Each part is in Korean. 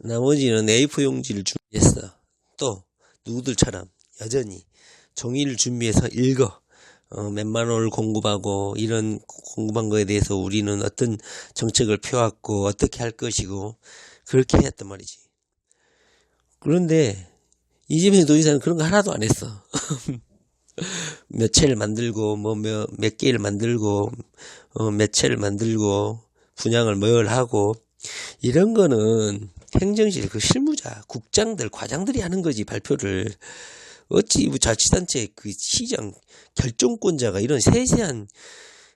나머지는 A4 용지를 준비했어. 또 누구들처럼 여전히 종이를 준비해서 읽어. 어, 몇만 원을 공급하고 이런 공급한 거에 대해서 우리는 어떤 정책을 펴왔고 어떻게 할 것이고 그렇게 했단 말이지. 그런데 이재명 도지사는 그런 거 하나도 안 했어. 몇 채를 만들고 뭐몇 몇 개를 만들고 어, 몇 채를 만들고 분양을 뭘 하고 이런 거는 행정실 그 실무자 국장들 과장들이 하는 거지 발표를 어찌 뭐 자치단체 그 시장 결정권자가 이런 세세한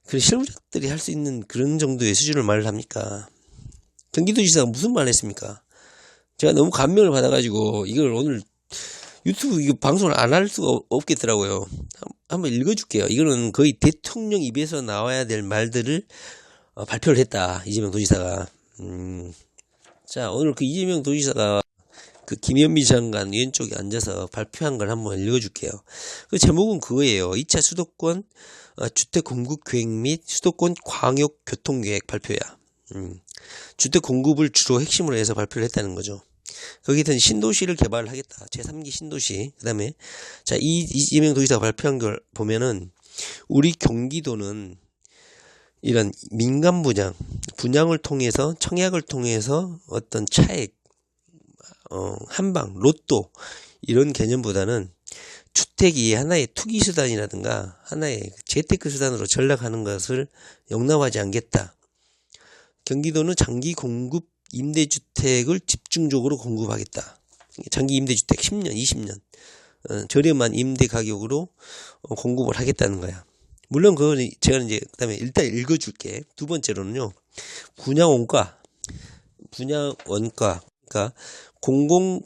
그런 실무자들이 할 수 있는 그런 정도의 수준을 말을 합니까? 경기도지사가 무슨 말을 했습니까? 제가 너무 감명을 받아가지고 이걸 오늘 유튜브 이거 방송을 안 할 수가 없- 없겠더라고요. 한- 한번 읽어줄게요. 이거는 거의 대통령 입에서 나와야 될 말들을 어, 발표를 했다. 이재명 도지사가. 음. 자, 오늘 그 이재명 도지사가 그 김현미 장관 왼쪽에 앉아서 발표한 걸 한번 읽어줄게요. 그 제목은 그거예요. 2차 수도권 어, 주택 공급 계획 및 수도권 광역 교통 계획 발표야. 음. 주택 공급을 주로 핵심으로 해서 발표를 했다는 거죠. 거기든 신도시를 개발하겠다. 제3기 신도시. 그 다음에, 자, 이, 이재명 도지사가 발표한 걸 보면은, 우리 경기도는 이런 민간 분양, 분양을 통해서, 청약을 통해서 어떤 차액, 어, 한방, 로또, 이런 개념보다는 주택이 하나의 투기 수단이라든가 하나의 재테크 수단으로 전락하는 것을 용납하지 않겠다. 경기도는 장기 공급 임대주택을 집중적으로 공급하겠다. 장기 임대주택 10년, 20년 어, 저렴한 임대 가격으로 어, 공급을 하겠다는 거야. 물론 그건 제가 이제 그다음에 일단 읽어줄게. 두 번째로는요, 분양 원가, 분양 원가, 그러니까 공공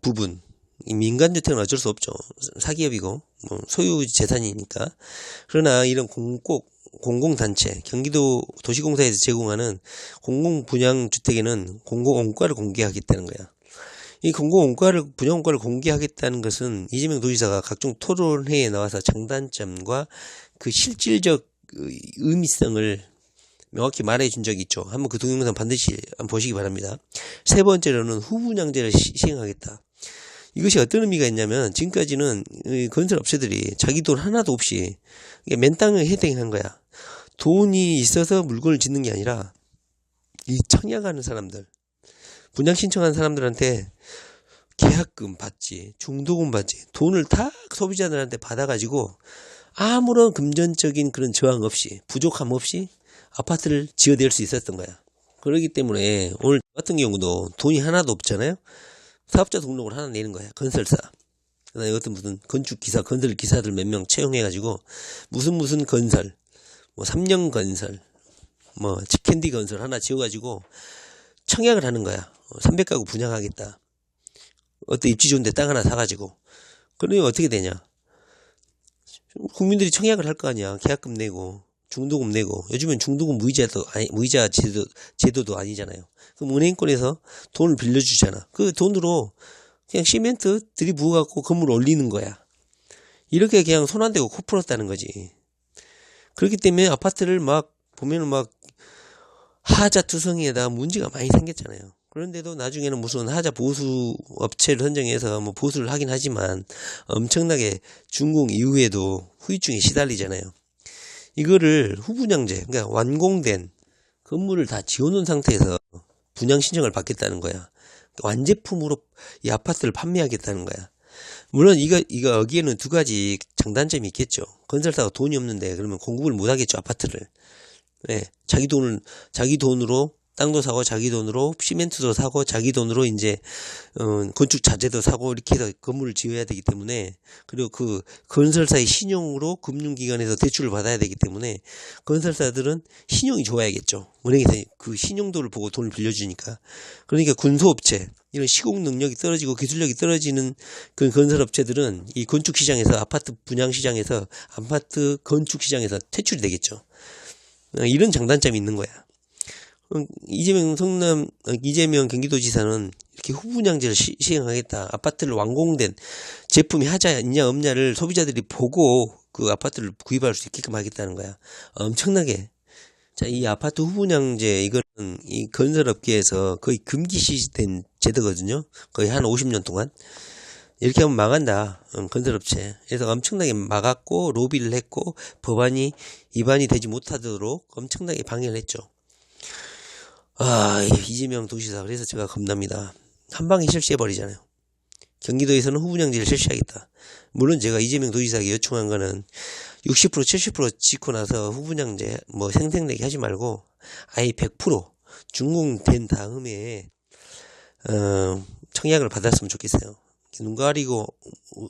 부분, 이 민간 주택은 어쩔 수 없죠. 사기업이고 뭐 소유 재산이니까. 그러나 이런 공공 공공단체, 경기도 도시공사에서 제공하는 공공 분양 주택에는 공공 원가를 공개하겠다는 거야. 이 공공 원가를 분양 원가를 공개하겠다는 것은 이재명 도지사가 각종 토론회에 나와서 장단점과 그 실질적 그 의미성을 명확히 말해준 적이 있죠. 한번 그 동영상 반드시 한번 보시기 바랍니다. 세 번째로는 후분양제를 시- 시행하겠다. 이것이 어떤 의미가 있냐면 지금까지는 이 건설업체들이 자기 돈 하나도 없이 맨 땅을 헤딩한 거야. 돈이 있어서 물건을 짓는 게 아니라 이 청약하는 사람들, 분양 신청한 사람들한테 계약금 받지, 중도금 받지, 돈을 다 소비자들한테 받아가지고 아무런 금전적인 그런 저항 없이, 부족함 없이 아파트를 지어낼 수 있었던 거야. 그렇기 때문에 오늘 같은 경우도 돈이 하나도 없잖아요. 사업자 등록을 하나 내는 거야. 건설사. 그다음에 어떤 무슨 건축 기사, 건설 기사들 몇 명 채용해가지고 무슨 무슨 건설, 뭐 3년 건설, 뭐 치캔디 건설 하나 지어가지고 청약을 하는 거야. 300가구 분양하겠다. 어떤 입지 좋은데 땅 하나 사가지고. 그러면 어떻게 되냐? 국민들이 청약을 할 거 아니야. 계약금 내고 중도금 내고 요즘엔 중도금 무이자도 아니 무이자 제도 제도도 아니잖아요. 그럼 은행권에서 돈을 빌려주잖아. 그 돈으로 그냥 시멘트 들이부어 갖고 건물 올리는 거야. 이렇게 그냥 손 안 대고 코 풀었다는 거지. 그렇기 때문에 아파트를 막 보면은 막 하자 투성이에다 문제가 많이 생겼잖아요. 그런데도 나중에는 무슨 하자 보수 업체를 선정해서 뭐 보수를 하긴 하지만 엄청나게 준공 이후에도 후유증에 시달리잖아요. 이거를 후분양제, 그러니까 완공된 건물을 다 지어놓은 상태에서 분양 신청을 받겠다는 거야. 완제품으로 이 아파트를 판매하겠다는 거야. 물론 이거 이거 여기에는 두 가지 장단점이 있겠죠. 건설사가 돈이 없는데 그러면 공급을 못 하겠죠 아파트를. 네, 자기 돈을 자기 돈으로 땅도 사고 자기 돈으로 시멘트도 사고 자기 돈으로 이제 어, 건축 자재도 사고 이렇게 해서 건물을 지어야 되기 때문에 그리고 그 건설사의 신용으로 금융기관에서 대출을 받아야 되기 때문에 건설사들은 신용이 좋아야겠죠. 은행에서 그 신용도를 보고 돈을 빌려주니까 그러니까 군소업체 이런 시공 능력이 떨어지고 기술력이 떨어지는 그 건설업체들은 이 건축 시장에서 아파트 분양 시장에서 아파트 건축 시장에서 퇴출이 되겠죠. 어, 이런 장단점이 있는 거야. 어, 이재명 성남 어, 이재명 경기도지사는 이렇게 후분양제를 시, 시행하겠다. 아파트를 완공된 제품이 하자 있냐 없냐를 소비자들이 보고 그 아파트를 구입할 수 있게끔 하겠다는 거야. 엄청나게 자, 이 아파트 후분양제, 이거는 이 건설업계에서 거의 금기 시된 제도거든요. 거의 한 50년 동안. 이렇게 하면 망한다. 응, 건설업체. 그래서 엄청나게 막았고, 로비를 했고, 법안이 입안이 되지 못하도록 엄청나게 방해를 했죠. 아, 이재명 도시사. 그래서 제가 겁납니다. 한 방에 실시해버리잖아요. 경기도에서는 후분양제를 실시하겠다. 물론 제가 이재명 도지사에게 요청한 거는 60% 70% 짓고 나서 후분양제 뭐 생생내게 하지 말고 아예 100% 준공된 다음에 어, 청약을 받았으면 좋겠어요. 눈 가리고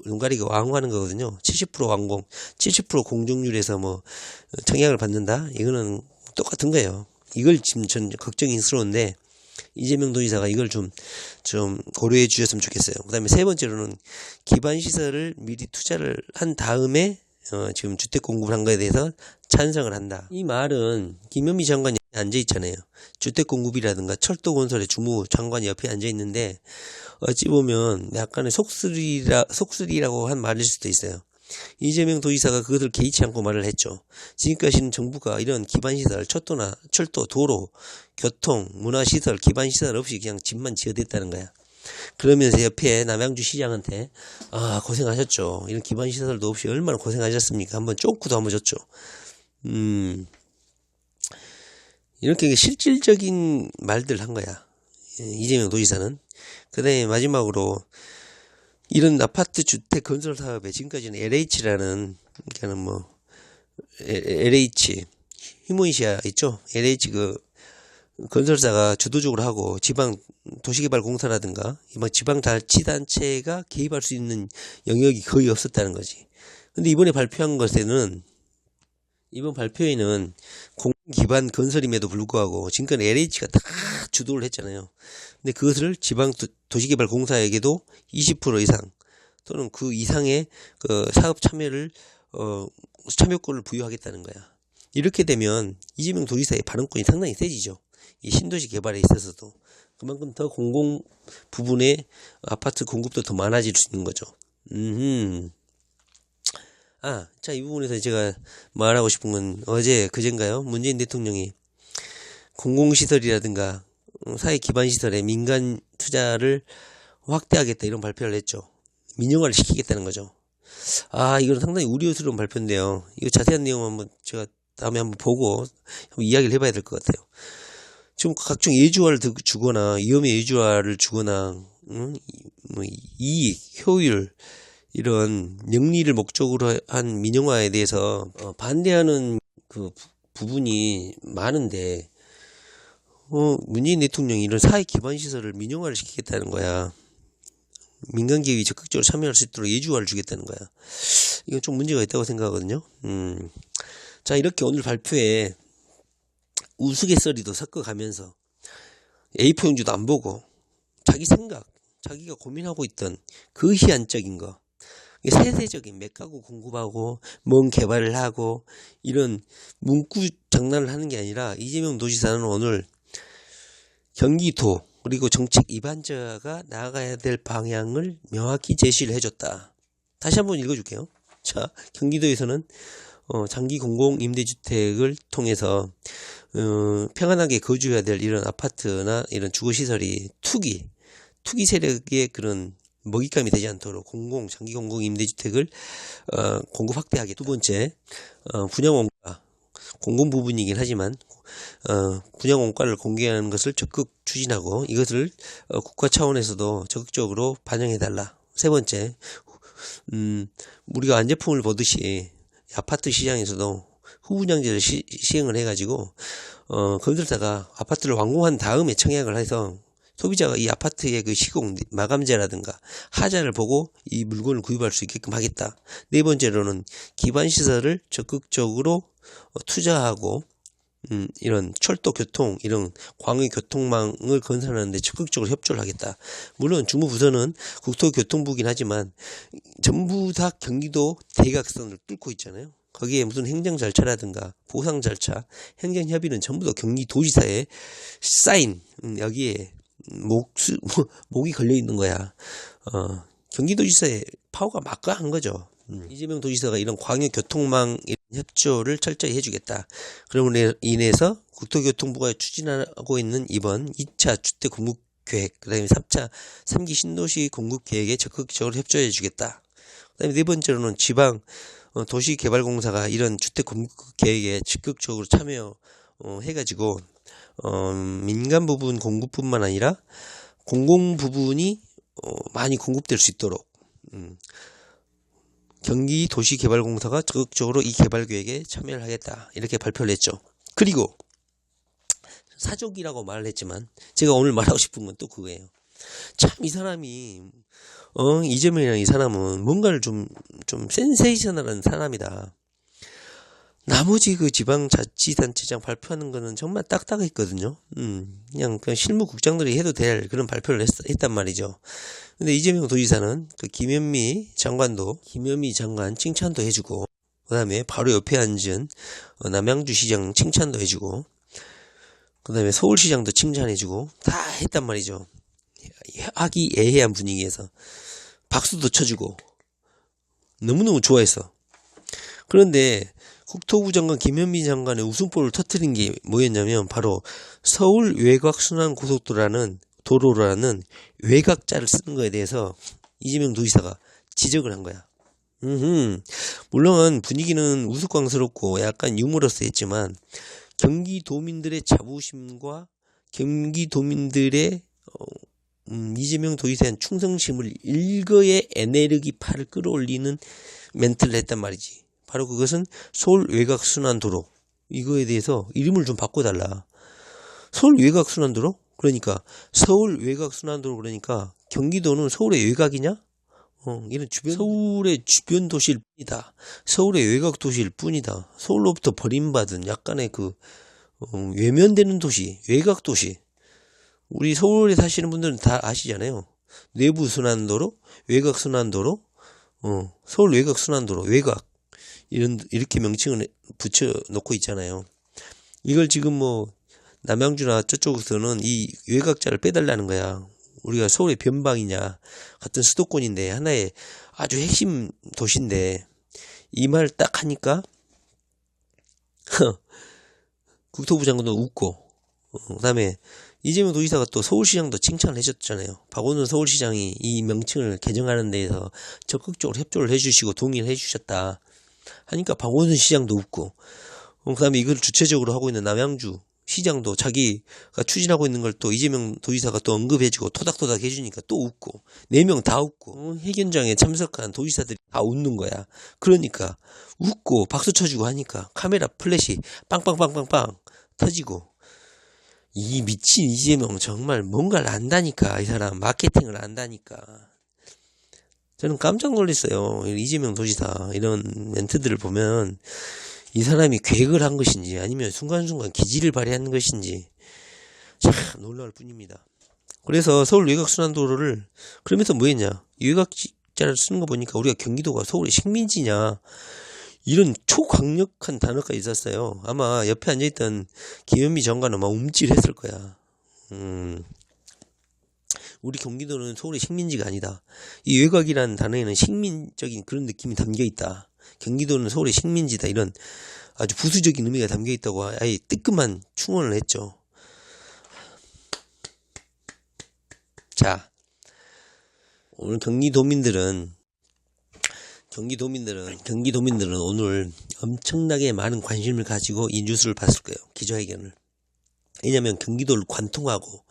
눈 가리고 왕호하는 거거든요. 70% 완공, 70% 공정률에서 뭐 청약을 받는다. 이거는 똑같은 거예요. 이걸 지금 전 걱정스러운데 이재명 도지사가 이걸 좀, 좀 고려해 주셨으면 좋겠어요. 그 다음에 세 번째로는 기반시설을 미리 투자를 한 다음에 어, 지금 주택 공급을 한 거에 대해서 찬성을 한다. 이 말은 김현미 장관이 앉아 있잖아요. 주택 공급이라든가 철도 건설의 주무 장관이 옆에 앉아 있는데 어찌 보면 약간의 속쓰리라 속쓰리라고 한 말일 수도 있어요. 이재명 도지사가 그것을 개의치 않고 말을 했죠. 지금까지는 정부가 이런 기반시설, 철도나 철도, 도로, 교통, 문화시설, 기반시설 없이 그냥 집만 지어댔다는 거야. 그러면서 옆에 남양주 시장한테 아 고생하셨죠. 이런 기반시설도 없이 얼마나 고생하셨습니까? 한번 쪼꾸도 한번 줬죠. 음 이렇게 실질적인 말들 한 거야. 예, 이재명 도지사는. 그 다음에 마지막으로 이런 아파트 주택 건설 사업에 지금까지는 LH라는 그러니까는 뭐 LH 휴먼시아 있죠? LH 그 건설사가 주도적으로 하고 지방 도시개발공사라든가 이번 지방자치단체가 개입할 수 있는 영역이 거의 없었다는 거지. 근데 이번에 발표한 것에는 이번 발표에는 공 기반 건설임에도 불구하고 지금까지 LH가 다 주도를 했잖아요. 근데 그것을 지방 도시개발공사에게도 20% 이상 또는 그 이상의 그 사업 참여를 어 참여권을 부여하겠다는 거야. 이렇게 되면 이재명 도지사의 발언권이 상당히 세지죠. 이 신도시 개발에 있어서도 그만큼 더 공공 부분의 아파트 공급도 더 많아질 수 있는 거죠. 음. 아, 자, 이 부분에서 제가 말하고 싶은 건 어제 그젠가요? 문재인 대통령이 공공시설이라든가 어, 사회 기반 시설에 민간 투자를 확대하겠다 이런 발표를 했죠. 민영화를 시키겠다는 거죠. 아, 이건 상당히 우려스러운 발표인데요. 이거 자세한 내용 한번 제가 다음에 한번 보고 한번 이야기를 해봐야 될 것 같아요. 지금 각종 예주화를 주거나 위험의 예주화를 주거나 음, 뭐 이익, 효율 이런 영리를 목적으로 한 민영화에 대해서 어, 반대하는 그 부분이 많은데 어, 문재인 대통령이 이런 사회 기반 시설을 민영화를 시키겠다는 거야. 민간 기업이 적극적으로 참여할 수 있도록 예주화를 주겠다는 거야. 이건 좀 문제가 있다고 생각하거든요. 음. 자, 이렇게 오늘 발표에 우스갯소리도 섞어가면서 A4 용지도 안 보고 자기 생각, 자기가 고민하고 있던 그 희한적인 거, 세세적인 맥가구 공급하고 뭔 개발을 하고 이런 문구 장난을 하는 게 아니라 이재명 도지사는 오늘 경기도 그리고 정책 입안자가 나아가야 될 방향을 명확히 제시를 해줬다. 다시 한번 읽어줄게요. 자, 경기도에서는 어, 장기 공공 임대주택을 통해서 어, 평안하게 거주해야 될 이런 아파트나 이런 주거 시설이 투기, 투기 세력의 그런 먹잇감이 되지 않도록 공공 장기 공공 임대주택을 어, 공급 확대하게 두 번째 어, 분양 원가 공공 부분이긴 하지만 어, 분양 원가를 공개하는 것을 적극 추진하고 이것을 어, 국가 차원에서도 적극적으로 반영해 달라. 세 번째, 음, 우리가 안제품을 보듯이 아파트 시장에서도 후분양제를 시, 행을 해가지고 어, 건설사가 아파트를 완공한 다음에 청약을 해서 소비자가 이 아파트의 그 시공 마감재라든가 하자를 보고 이 물건을 구입할 수 있게끔 하겠다. 네 번째로는 기반 시설을 적극적으로 어, 투자하고 음, 이런 철도 교통, 이런 광의 교통망을 건설하는데 적극적으로 협조를 하겠다. 물론 주무부서는 국토교통부긴 하지만 전부 다 경기도 대각선을 뚫고 있잖아요. 거기에 무슨 행정 절차라든가 보상 절차, 행정 협의는 전부 다 경기 도지사에 사인 음, 여기에 목 목이 걸려 있는 거야. 어, 경기도지사의 파워가 막강한 거죠. 음, 이재명 도지사가 이런 광역 교통망 협조를 철저히 해주겠다. 그럼으로 인해서 국토교통부가 추진하고 있는 이번 2차 주택 공급 계획, 그 다음에 3차 3기 신도시 공급 계획에 적극적으로 협조해 주겠다. 그 다음에 네 번째로는 지방 어, 도시개발공사가 이런 주택 공급 계획에 적극적으로 참여 어, 해가지고 어, 민간 부분 공급뿐만 아니라 공공 부분이 어, 많이 공급될 수 있도록 음, 경기 도시개발공사가 적극적으로 이 개발 계획에 참여를 하겠다 이렇게 발표를 했죠. 그리고 사족이라고 말을 했지만 제가 오늘 말하고 싶은 건 또 그거예요. 참 이 사람이 어 이재명이라는 이 사람은 뭔가를 좀 좀 센세이셔널한 사람이다. 나머지 그 지방자치단체장 발표하는 거는 정말 딱딱했거든요. 음, 그냥, 그냥 실무국장들이 해도 될 그런 발표를 했, 했단 말이죠. 근데 이재명 도지사는 그 김현미 장관도, 김현미 장관 칭찬도 해주고, 그 다음에 바로 옆에 앉은 어, 남양주 시장 칭찬도 해주고, 그 다음에 서울시장도 칭찬해주고, 다 했단 말이죠. 화기애애한 분위기에서. 박수도 쳐주고, 너무너무 좋아했어. 그런데 국토부 장관 김현미 장관의 웃음보를 터트린 게 뭐였냐면 바로 서울 외곽 순환 고속도로라는 도로라는 외곽자를 쓰는 거에 대해서 이재명 도지사가 지적을 한 거야. 음, 물론 분위기는 우스꽝스럽고 약간 유머러스했지만 경기도민들의 자부심과 경기도민들의 어, 음, 이재명 도지사에 대한 충성심을 일거에 에네르기파를 끌어올리는 멘트를 했단 말이지. 바로 그것은 서울 외곽 순환도로 이거에 대해서 이름을 좀 바꿔달라. 서울 외곽 순환도로? 그러니까 서울 외곽 순환도로 그러니까 경기도는 서울의 외곽이냐? 어, 이런 주변 서울의 주변 도시일 뿐이다. 서울의 외곽 도시일 뿐이다. 서울로부터 버림받은 약간의 그 어, 외면되는 도시, 외곽 도시. 우리 서울에 사시는 분들은 다 아시잖아요. 내부 순환도로, 외곽 순환도로, 어, 서울 외곽 순환도로, 외곽. 이런 이렇게 명칭을 붙여 놓고 있잖아요. 이걸 지금 뭐 남양주나 저쪽에서는 이 외곽자를 빼달라는 거야. 우리가 서울의 변방이냐 같은 수도권인데 하나의 아주 핵심 도시인데 이 말 딱 하니까 국토부 장관도 웃고 어, 그다음에 이재명 도지사가 또 서울시장도 칭찬을 해줬잖아요. 박원순 서울시장이 이 명칭을 개정하는 데에서 적극적으로 협조를 해주시고 동의를 해주셨다. 하니까 박원순 시장도 웃고. 어, 그다음에 이걸 주체적으로 하고 있는 남양주 시장도 자기가 추진하고 있는 걸 또 이재명 도지사가 또 언급해주고 토닥토닥 해주니까 또 웃고. 네 명 다 웃고. 어, 회견장에 참석한 도지사들이 다 웃는 거야. 그러니까 웃고 박수 쳐주고 하니까 카메라 플래시 빵빵빵빵빵 터지고. 이 미친 이재명 정말 뭔가를 안다니까 이 사람. 마케팅을 안다니까 저는 깜짝 놀랐어요. 이재명 도지사 이런 멘트들을 보면 이 사람이 계획을 한 것인지 아니면 순간순간 기지를 발휘하는 것인지 참 놀라울 뿐입니다. 그래서 서울 외곽순환도로를 그러면서 뭐 했냐 외곽자를 쓰는 거 보니까 우리가 경기도가 서울의 식민지냐 이런 초강력한 단어가 있었어요. 아마 옆에 앉아있던 김현미 장관은 막 움찔했을 거야. 음, 우리 경기도는 서울의 식민지가 아니다. 이 외곽이라는 단어에는 식민적인 그런 느낌이 담겨 있다. 경기도는 서울의 식민지다. 이런 아주 부수적인 의미가 담겨 있다고 아예 뜨끔한 충원을 했죠. 자, 오늘 경기도민들은 경기도민들은 경기도민들은 오늘 엄청나게 많은 관심을 가지고 이 뉴스를 봤을 거예요. 기자회견을. 왜냐하면 경기도를 관통하고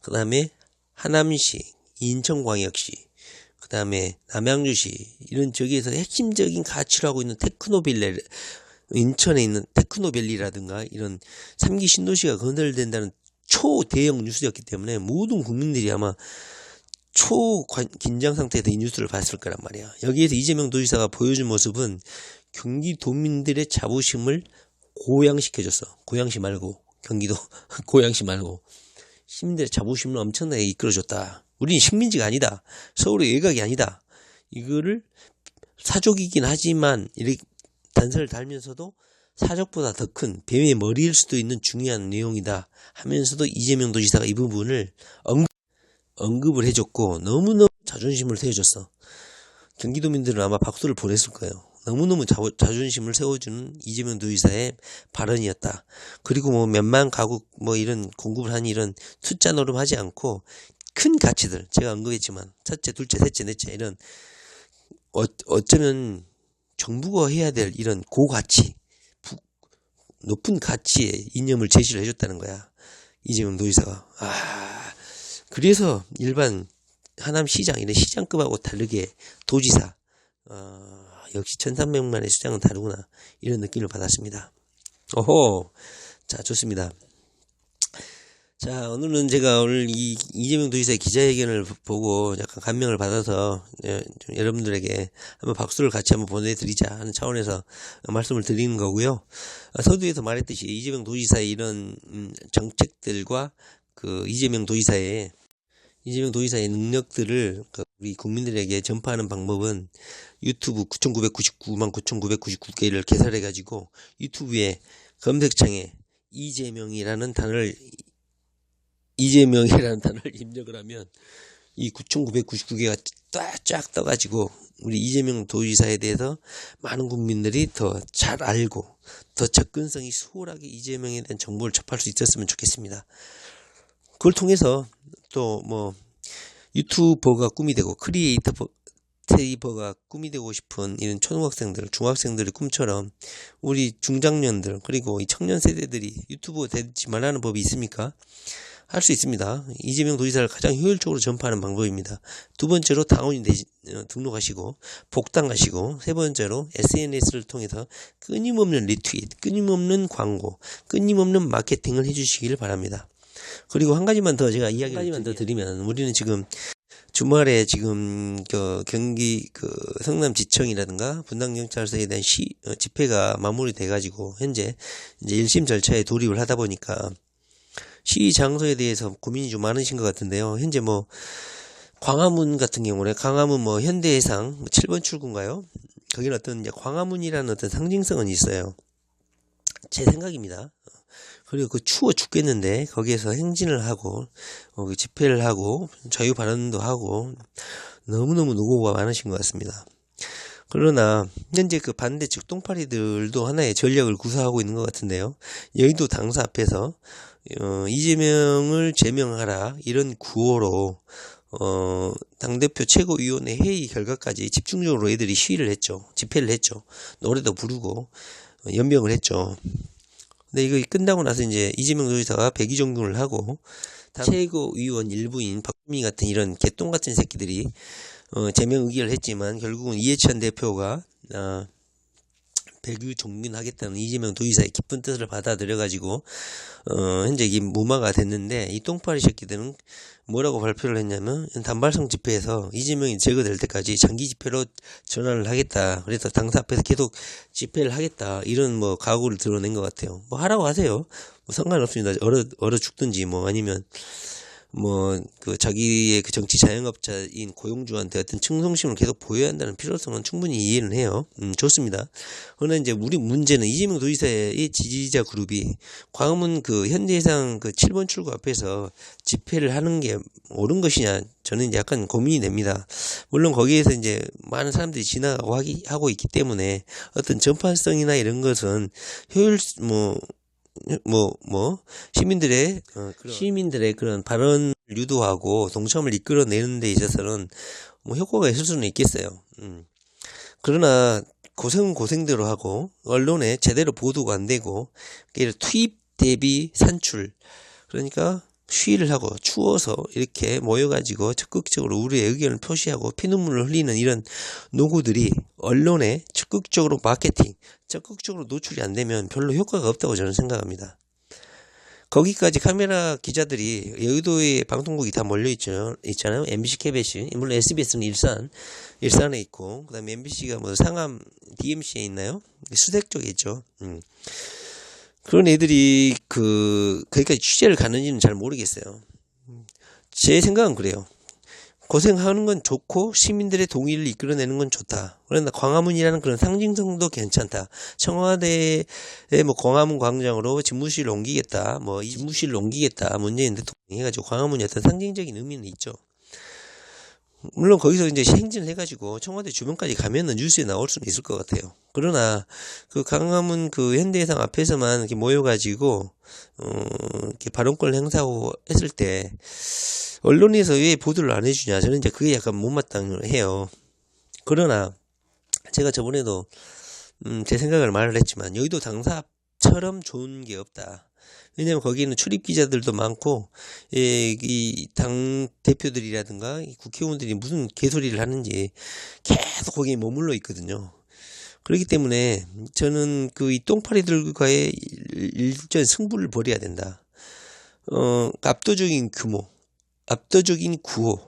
그 다음에 하남시, 인천광역시, 그 다음에 남양주시 이런 지역에서 핵심적인 가치를 하고 있는 테크노빌레 인천에 있는 테크노밸리라든가 이런 3기 신도시가 건설된다는 초대형 뉴스였기 때문에 모든 국민들이 아마 초 긴장 상태에서 이 뉴스를 봤을 거란 말이야. 여기에서 이재명 도지사가 보여준 모습은 경기도민들의 자부심을 고양시켜줬어. 고양시 말고 경기도 고양시 말고 시민들의 자부심을 엄청나게 이끌어줬다. 우리는 식민지가 아니다. 서울의 외곽이 아니다. 이거를 사족이긴 하지만 이렇게 단서를 달면서도 사족보다 더 큰 뱀의 머리일 수도 있는 중요한 내용이다 하면서도 이재명 도지사가 이 부분을 언급, 언급을 해줬고 너무너무 자존심을 세워줬어. 경기도민들은 아마 박수를 보냈을 거예요. 너무너무 자, 자존심을 세워주는 이재명 도지사의 발언이었다. 그리고 뭐 몇만 가구 뭐 이런 공급을 한 이런 숫자 노름하지 않고 큰 가치들 제가 언급했지만 첫째, 둘째, 셋째, 넷째 이런 어, 어쩌면 정부가 해야 될 이런 고가치 부, 높은 가치의 이념을 제시를 해줬다는 거야. 이재명 도지사가. 아, 그래서 일반 하남 시장, 이런 시장급하고 다르게 도지사, 어, 역시 1300만의 시장은 다르구나. 이런 느낌을 받았습니다. 오호. 자, 좋습니다. 자, 오늘은 제가 오늘 이 이재명 도지사의 기자회견을 보고 약간 감명을 받아서 예, 좀 여러분들에게 한번 박수를 같이 한번 보내드리자 하는 차원에서 말씀을 드리는 거고요. 아, 서두에서 말했듯이 이재명 도지사의 이런 음, 정책들과 그 이재명 도지사의 이재명 도지사의 능력들을 그 우리 국민들에게 전파하는 방법은 유튜브 9,999만 9,999개를 개설해 가지고 유튜브에 검색창에 이재명이라는 단어를 이재명이라는 단어를 입력을 하면 이 9,999개가 쫙 떠가지고 우리 이재명 도지사에 대해서 많은 국민들이 더 잘 알고 더 접근성이 수월하게 이재명에 대한 정보를 접할 수 있었으면 좋겠습니다. 그걸 통해서 또뭐 유튜버가 꿈이 되고 크리에이터 테이버가 꿈이 되고 싶은 이런 초등학생들, 중학생들의 꿈처럼 우리 중장년들 그리고 이 청년 세대들이 유튜버 되지 말라는 법이 있습니까? 할 수 있습니다. 이재명 도지사를 가장 효율적으로 전파하는 방법입니다. 두 번째로 당원이 되지, 어, 등록하시고 복당하시고 세 번째로 SNS를 통해서 끊임없는 리트윗, 끊임없는 광고, 끊임없는 마케팅을 해주시기를 바랍니다. 그리고 한 가지만 더 제가 이야기를 한 가지만 더 드리면 우리는 지금 주말에 지금 그 경기 그 성남지청이라든가 분당경찰서에 대한 시 어, 집회가 마무리돼 가지고 현재 이제 1심 절차에 돌입을 하다 보니까 시 장소에 대해서 고민이 좀 많으신 것 같은데요. 현재 뭐 광화문 같은 경우는 광화문 뭐 현대해상 7번 뭐 출구인가요? 거기는 어떤 이제 광화문이라는 어떤 상징성은 있어요. 제 생각입니다. 그리고 그 추워 죽겠는데 거기에서 행진을 하고 어, 그 집회를 하고 자유 발언도 하고 너무너무 노고가 많으신 것 같습니다. 그러나 현재 그 반대 측 똥파리들도 하나의 전략을 구사하고 있는 것 같은데요. 여의도 당사 앞에서 어, 이재명을 제명하라 이런 구호로 어, 당대표 최고위원회 회의 결과까지 집중적으로 애들이 시위를 했죠. 집회를 했죠. 노래도 부르고 어, 연병을 했죠. 근데 이거 끝나고 나서 이제 이재명 도지사가 백의종군을 하고 최고위원 일부인 박미 같은 이런 개똥 같은 새끼들이 어, 제명 의결을 했지만 결국은 이해찬 대표가 어, 백유 종균하겠다는 이재명 도지사의 깊은 뜻을 받아들여 가지고 어 현재 이 무마가 됐는데 이 똥파리 새끼들은 뭐라고 발표를 했냐면 단발성 집회에서 이재명이 제거될 때까지 장기 집회로 전환을 하겠다. 그래서 당사 앞에서 계속 집회를 하겠다. 이런 뭐 각오를 드러낸 것 같아요. 뭐 하라고 하세요. 뭐 상관없습니다. 얼어 얼어 죽든지 뭐 아니면 뭐 그 자기의 그 정치 자영업자인 고용주한테 어떤 충성심을 계속 보여야 한다는 필요성은 충분히 이해는 해요. 음, 좋습니다. 그러나 이제 우리 문제는 이재명 도지사의 지지자 그룹이 광화문 그 현대해상 그 7번 출구 앞에서 집회를 하는 게 옳은 것이냐 저는 이제 약간 고민이 됩니다. 물론 거기에서 이제 많은 사람들이 지나가고 하기, 하고 있기 때문에 어떤 전파성이나 이런 것은 효율 뭐 뭐, 뭐, 시민들의, 어, 시민들의 그런 발언 유도하고 동참을 이끌어내는 데 있어서는 뭐 효과가 있을 수는 있겠어요. 음. 그러나 고생은 고생대로 하고, 언론에 제대로 보도가 안 되고, 투입 대비 산출. 그러니까 쉬를 하고 추워서 이렇게 모여가지고 적극적으로 우리의 의견을 표시하고 피눈물을 흘리는 이런 노고들이 언론에 적극적으로 마케팅, 적극적으로 노출이 안 되면 별로 효과가 없다고 저는 생각합니다. 거기까지 카메라 기자들이 여의도에 방송국이 다 몰려 있죠, 있잖아요. MBC KBS, 물론 SBS는 일산, 일산에 있고, 그 다음에 MBC가 뭐 상암 DMC에 있나요? 수색 쪽에 있죠. 음. 그런 애들이 그 거기까지 취재를 가는지는 잘 모르겠어요. 제 생각은 그래요. 고생하는 건 좋고 시민들의 동의를 이끌어내는 건 좋다. 그런데 광화문이라는 그런 상징성도 괜찮다. 청와대에 뭐 광화문 광장으로 집무실을 옮기겠다. 뭐 집무실을 옮기겠다. 문재인 대통령이 해가지고 광화문이 어떤 상징적인 의미는 있죠. 물론 거기서 이제 행진을 해가지고 청와대 주변까지 가면은 뉴스에 나올 수는 있을 것 같아요. 그러나 그 강화문 그 현대해상 앞에서만 이렇게 모여가지고 어 이렇게 발언권을 행사하고 했을 때 언론에서 왜 보도를 안 해주냐 저는 이제 그게 약간 못마땅해요. 그러나 제가 저번에도 음, 제 생각을 말을 했지만 여의도 당사처럼 좋은 게 없다. 왜냐면 거기는 출입 기자들도 많고 예, 이당 대표들이라든가 이 국회의원들이 무슨 개소리를 하는지 계속 거기에 머물러 있거든요. 그렇기 때문에 저는 그 이 똥파리들과의 일- 일전 승부를 벌여야 된다. 어, 압도적인 규모, 압도적인 구호,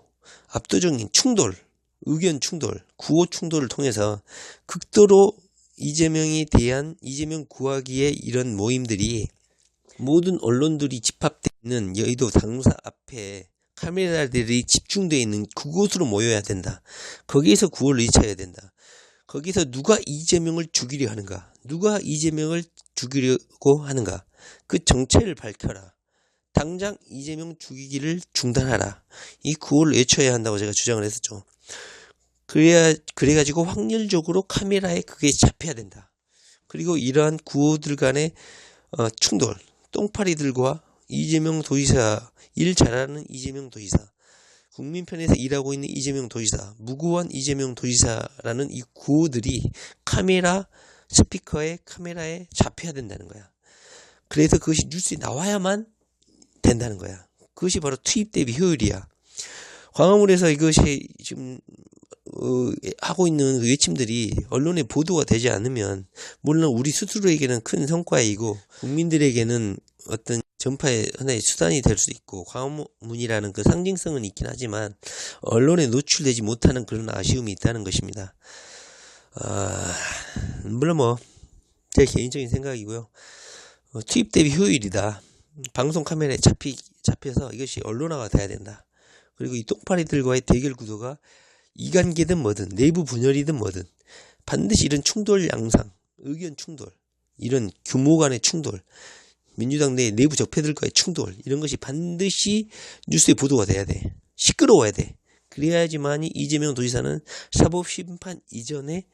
압도적인 충돌, 의견 충돌, 구호 충돌을 통해서 극도로 이재명에 대한 이재명 구하기의 이런 모임들이 모든 언론들이 집합되어 있는 여의도 당사 앞에 카메라들이 집중되어 있는 그곳으로 모여야 된다. 거기에서 구호를 외쳐야 된다. 거기서 누가 이재명을 죽이려 하는가? 누가 이재명을 죽이려고 하는가? 그 정체를 밝혀라. 당장 이재명 죽이기를 중단하라. 이 구호를 외쳐야 한다고 제가 주장을 했었죠. 그래야, 그래가지고 확률적으로 카메라에 그게 잡혀야 된다. 그리고 이러한 구호들 간의 어, 충돌, 똥파리들과 이재명 도지사, 일 잘하는 이재명 도지사, 국민 편에서 일하고 있는 이재명 도지사, 무고한 이재명 도지사라는 이 구호들이 카메라, 스피커에 카메라에 잡혀야 된다는 거야. 그래서 그것이 뉴스에 나와야만 된다는 거야. 그것이 바로 투입 대비 효율이야. 광화문에서 이것이 지금 어, 하고 있는 그 외침들이 언론에 보도가 되지 않으면 물론 우리 스스로에게는 큰 성과이고 국민들에게는 어떤 전파의 하나의 수단이 될 수 있고 광화문이라는 그 상징성은 있긴 하지만 언론에 노출되지 못하는 그런 아쉬움이 있다는 것입니다. 아, 물론 뭐 제 개인적인 생각이고요. 어, 투입 대비 효율이다. 방송 카메라에 잡히, 잡혀서 이것이 언론화가 돼야 된다. 그리고 이 똥파리들과의 대결 구도가 이관계든 뭐든 내부 분열이든 뭐든 반드시 이런 충돌 양상, 의견 충돌, 이런 규모 간의 충돌, 민주당 내 내부 적폐들과의 충돌 이런 것이 반드시 뉴스에 보도가 돼야 돼. 시끄러워야 돼. 그래야지만이 이재명 도지사는 사법 심판 이전에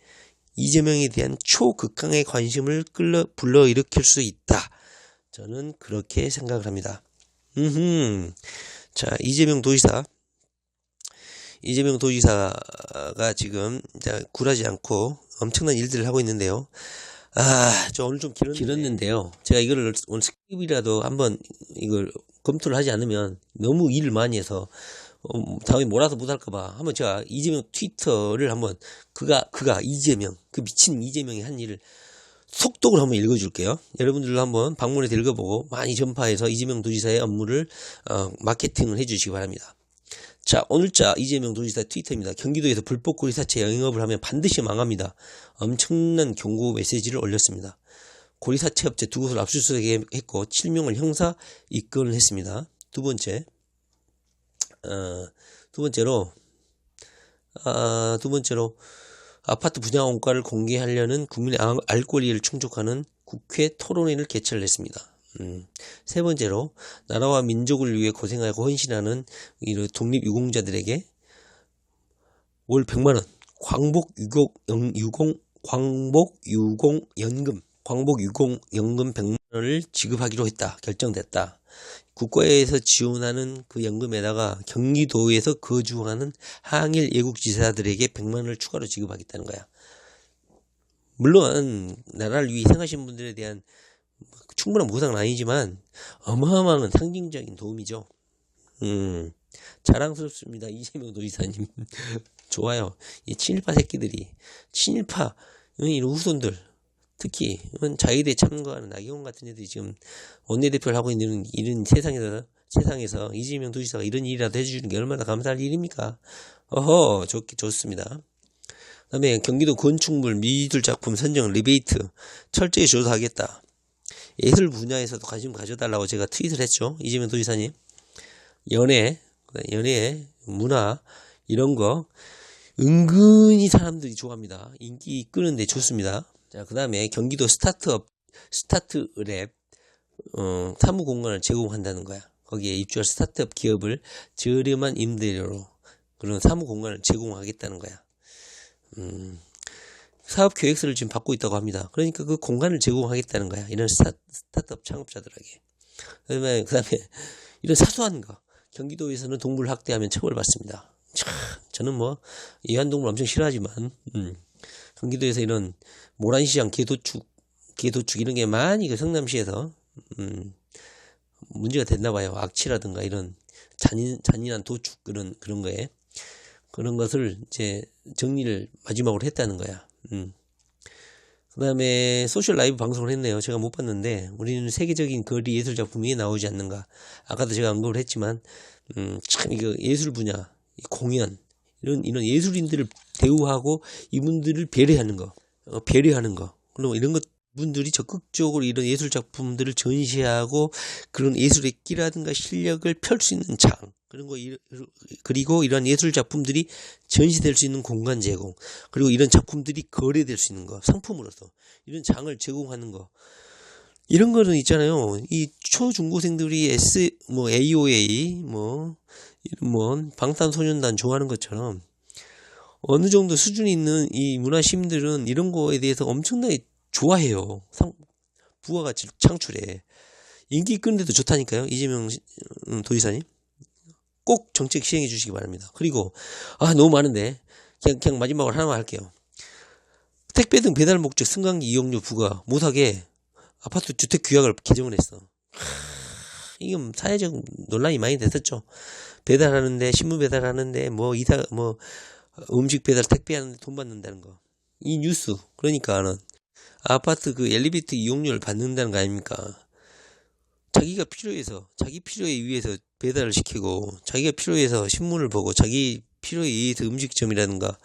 이재명에 대한 초극강의 관심을 끌러 불러일으킬 수 있다. 저는 그렇게 생각을 합니다. 음, 자 이재명 도지사 이재명 도지사가 지금 자, 굴하지 않고 엄청난 일들을 하고 있는데요. 아, 저 오늘 좀 길었는데, 요 제가 이거를 오늘 스킵이라도 한번 이걸 검토를 하지 않으면 너무 일을 많이 해서 어, 다음에 몰아서 못할까봐 한번 제가 이재명 트위터를 한번 그가 그가 이재명 그 미친 이재명이 한 일을 속독을 한번 읽어줄게요. 여러분들도 한번 방문해서 읽어보고 많이 전파해서 이재명 도지사의 업무를 어, 마케팅을 해주시기 바랍니다. 자, 오늘자 이재명 도지사 트위터입니다. 경기도에서 불법 고리사채 영업을 하면 반드시 망합니다. 엄청난 경고 메시지를 올렸습니다. 고리사채 업체 두 곳을 압수수색했고 7명을 형사 입건을 했습니다. 두 번째, 어, 두 번째로, 아, 두 번째로 아파트 분양 원가를 공개하려는 국민의 알- 알 권리를 충족하는 국회 토론회를 개최를 했습니다. 음, 세 번째로 나라와 민족을 위해 고생하고 헌신하는 이런 독립유공자들에게 월 100만 원 광복 유공 영- 유공 광복 유공 연금 광복 유공 연금 100만 원을 지급하기로 했다. 결정됐다. 국가에서 지원하는 그 연금에다가 경기도에서 거주하는 항일 애국지사들에게 100만 원을 추가로 지급하겠다는 거야. 물론 나라를 위해 희생하신 분들에 대한 충분한 보상은 아니지만 어마어마한 상징적인 도움이죠. 음, 자랑스럽습니다. 이재명 도지사님. 좋아요. 이 친일파 새끼들이, 친일파, 응, 이런 후손들, 특히, 응, 자위대 참가하는 나경원 같은 애들이 지금 원내대표를 하고 있는 이런 세상에서, 세상에서 이재명 도지사가 이런 일이라도 해주는 게 얼마나 감사할 일입니까? 어허, 좋, 좋습니다. 그 다음에 경기도 건축물 미술 작품 선정 리베이트 철저히 조사하겠다. 예술 분야에서도 관심 가져달라고 제가 트윗을 했죠. 이재명 도지사님. 연애, 연애, 문화, 이런 거, 은근히 사람들이 좋아합니다. 인기 끄는데 좋습니다. 자, 그 다음에 경기도 스타트업, 스타트랩, 어, 사무 공간을 제공한다는 거야. 거기에 입주할 스타트업 기업을 저렴한 임대료로 그런 사무 공간을 제공하겠다는 거야. 음, 사업 계획서를 지금 받고 있다고 합니다. 그러니까 그 공간을 제공하겠다는 거야. 이런 스타, 스타트업 창업자들에게. 그다음에 그다음에 이런 사소한 거. 경기도에서는 동물 학대하면 처벌받습니다. 참, 저는 뭐 애완동물 엄청 싫어하지만 음, 경기도에서 이런 모란시장 개도축 개도축 이런 게 많이 그 성남시에서 음, 문제가 됐나 봐요. 악취라든가 이런 잔인 잔인한 도축 그런 그런 거에 그런 것을 이제 정리를 마지막으로 했다는 거야. 음. 그다음에 소셜 라이브 방송을 했네요. 제가 못 봤는데 우리는 세계적인 거리 예술 작품이 나오지 않는가. 아까도 제가 언급을 했지만 음, 참 이거 예술 분야, 이 공연 이런 이런 예술인들을 대우하고 이분들을 배려하는 거, 어, 배려하는 거. 그리고 이런 것 분들이 적극적으로 이런 예술 작품들을 전시하고 그런 예술의 끼라든가 실력을 펼 수 있는 장 그런 거 이- 그리고 이런 예술 작품들이 전시될 수 있는 공간 제공 그리고 이런 작품들이 거래될 수 있는 거 상품으로서 이런 장을 제공하는 거. 이런 거는 있잖아요. 이 초중고생들이 S 뭐 AOA 뭐 뭐 방탄소년단 좋아하는 것처럼 어느 정도 수준이 있는 이 문화 시민들은 이런 거에 대해서 엄청나게 좋아해요. 상, 부가가 창출해. 인기 끄는데도 좋다니까요. 이재명 시- 음, 도지사님. 꼭 정책 시행해 주시기 바랍니다. 그리고, 아, 너무 많은데. 그냥, 그냥 마지막으로 하나만 할게요. 택배 등 배달 목적 승강기 이용료 부과 못하게 아파트 주택 규약을 개정을 했어. 하, 이건 사회적 논란이 많이 됐었죠. 배달하는데, 신문 배달하는데, 뭐, 이사, 뭐, 음식 배달 택배하는데 돈 받는다는 거. 이 뉴스. 그러니까는 아파트 그 엘리베이터 이용료를 받는다는 거 아닙니까? 자기가 필요해서 자기 필요에 의해서 배달을 시키고 자기가 필요해서 신문을 보고 자기 필요에 의해서 음식점이라든가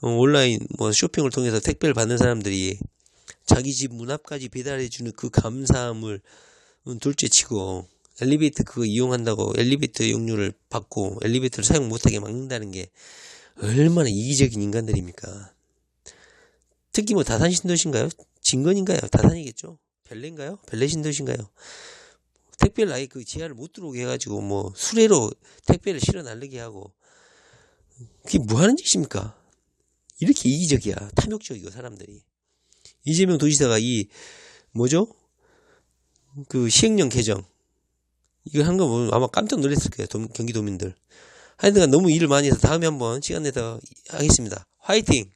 어, 온라인 뭐 쇼핑을 통해서 택배를 받는 사람들이 자기 집 문 앞까지 배달해주는 그 감사함을 음, 둘째치고 엘리베이터 그거 이용한다고 엘리베이터 이용료를 받고 엘리베이터를 사용 못하게 막는다는 게 얼마나 이기적인 인간들입니까? 특히 뭐 다산 신도시인가요? 진건인가요? 다산이겠죠? 벨레인가요? 벨레 신도시인가요? 택배를 아예 그 지하를 못 들어오게 해가지고 뭐 수레로 택배를 실어 날리게 하고 그게 뭐 하는 짓입니까? 이렇게 이기적이야. 탐욕적이고 사람들이. 이재명 도지사가 이 뭐죠? 그 시행령 개정 이거 한 거 보면 아마 깜짝 놀랐을 거예요. 도- 경기도민들. 하여튼간 너무 일을 많이 해서 다음에 한번 시간 내서 하겠습니다. 화이팅!